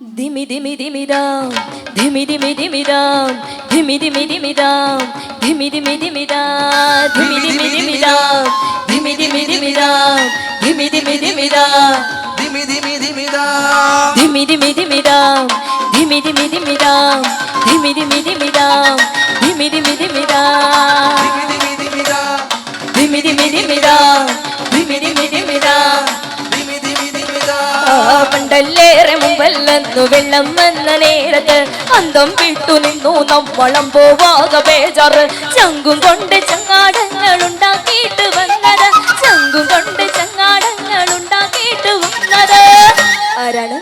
Dimmy dimmy dimmy down, dimmy dimmy dimmy down, dimmy dimmy dimmy down, dimmy dimmy dimmy down, dimmy dimmy dimmy down, dimmy dimmy dimmy down, dimmy dimmy dimmy down, dimmy dimmy dimmy down, dimmy dimmy dimmy down, dimmy dimmy dimmy down, dimmy dimmy dimmy down, dimmy dimmy dimmy down. മുമ്പല്ലെന്നു വെള്ളം എന്ന നേരത്ത് അന്തം വിട്ടു നിന്നു നമ്മളം പോവാക ബേജാറ്. ചങ്കും കൊണ്ട് ചങ്ങാടങ്ങൾ ഉണ്ടാക്കിയിട്ട് വന്നത്. ചങ്കും കൊണ്ട് ചങ്ങാടങ്ങൾ ഉണ്ടാക്കിയിട്ട് വന്നത്. ആരാണ്?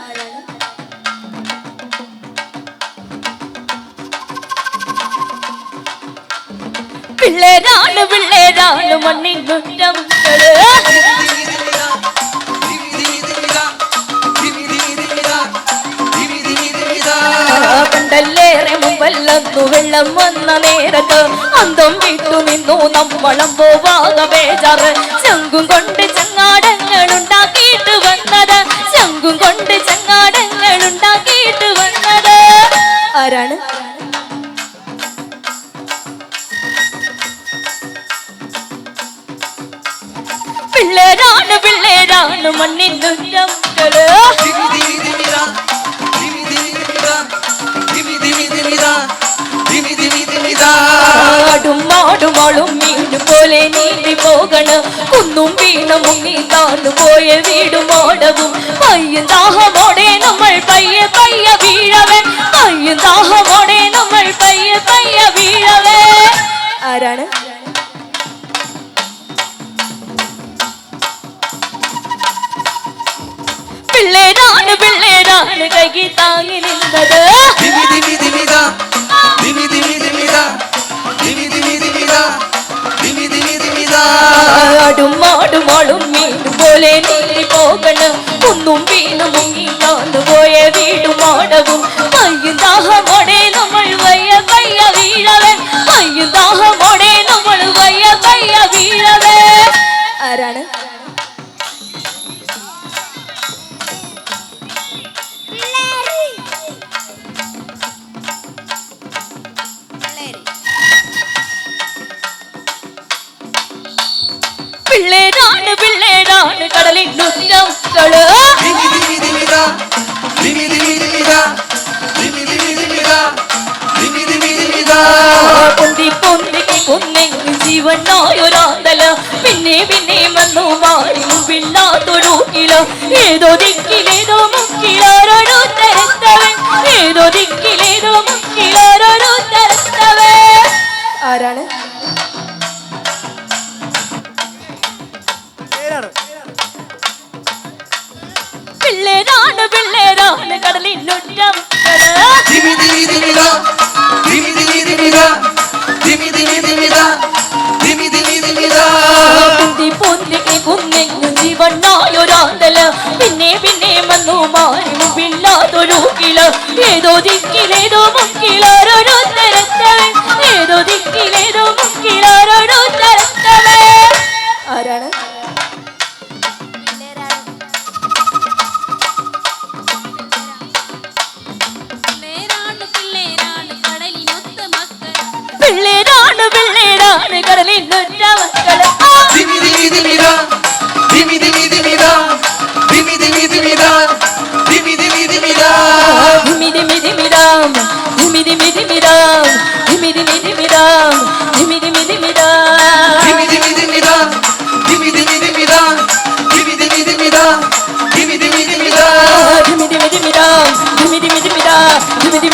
പിള്ളേരാണ് പിള്ളേരാണ് മണ്ണിൻ കുറ്റമക്കൾ ആ മുമ്പല്ലന്നു വെള്ളം വന്ന നേരത്ത് അന്തം വിട്ടു നിന്നു നമ്മളം പോവാക ബേജാറ്. ചങ്കും കൊണ്ട് ചങ്ങാടങ്ങൾ ഉണ്ടാക്കിയിട്ട് വന്നത്. ചങ്കും കൊണ്ട് ചങ്ങാടങ്ങൾ ഉണ്ടാക്കിയിട്ട് വന്നത്. ആരാണ്? പിള്ളേരാണ് പിള്ളേരാണ് മണ്ണിൻ മക്കൾ ആളും വീട് പോലെ നീന്തി പോകണം. കുന്നും വീണു മുങ്ങി താന്നു പോയ വീടും ഓടവും. പയ്യും ദാഹമോടെ നമ്മൾ പയ്യെ പയ്യ വീഴവേ. പയ്യും ദാഹമോടെ നമ്മൾ പയ്യെ പയ്യ വീഴവേ. ആരാണ്? പിള്ളേരാണ് പിള്ളേരാണ് കൈ താങ്ങി നിന്നത്. ആളും വീട് പോലെ നീറി പോകണം. ഒന്നും വീണു മുങ്ങി താന്നു പോയ വീടും മാടവും പയ്യും ദാഹമോടെ നമ്മൾ വയ്യ പയ്യ വീഴവേ. പയ്യും ദാഹമോടെ നമ്മൾ വയ്യ പയ്യ വീഴവേ. ആരാണ്? പിള്ളേരാണ് പൊന്തി പൊന്തിക്ക് കുന്നെങ്ങും ജീവനായൊരാന്തല. പിന്നെ പിന്നെ വന്നു മാറി മുമ്പില്ലാത്തൊരു കില. ഏതോ ദിക്കിലേതോ മുക്കിലോ തരത്തവൻ. ഏതോ ദിക്കിലേതോ പിള്ളേരാണ് പിള്ളേരാണ് കടലിനുറ്റമക്കൾ ധിമി ധിമി ധിമിതാ ധിമി ധിമി ധിമിതാ ധിമി ധിമി ധിമിതാ ധിമി ധിമി ധിമിതാ പൊന്തി പൊന്തിക്ക് കുന്നെങ്ങും ജീവനായൊരാന്തല പിന്നെ പിന്നെ വന്നു മാറി മുമ്പില്ലാത്തൊരു കില ഏതോ ദിക്കിലേതോ മുക്കിലാരൊരു തരത്തവൻ ഏതോ ദിക്കിലേതോ മുക്കിലാരൊരു ಕಾಡುಗಳಲ್ಲಿ ನೊಂದ ಮಕ್ಕಳ ದಿಮಿ ದಿಮಿ ದಿಮಿದ ದಿಮಿ ದಿಮಿ ದಿಮಿದ ದಿಮಿ ದಿಮಿ ದಿಮಿದ ದಿಮಿ ದಿಮಿ ದಿಮಿದ ದಿಮಿ ದಿಮಿ ದಿಮಿದ ದಿಮಿ ದಿಮಿ ದಿಮಿದ ದಿಮಿ ದಿಮಿ ದಿಮಿದ ದಿಮಿ ದಿಮಿ ದಿಮಿದ ದಿಮಿ ದಿಮಿ ದಿಮಿದ ದಿಮಿ ದಿಮಿ ದಿಮಿದ ದಿಮಿ ದಿಮಿ ದಿಮಿದ ದಿಮಿ ದಿಮಿ ದಿಮಿದ ದಿಮಿ ದಿಮಿ ದಿಮಿದ ದಿಮಿ ದಿಮಿ ದಿಮಿದ ದಿಮಿ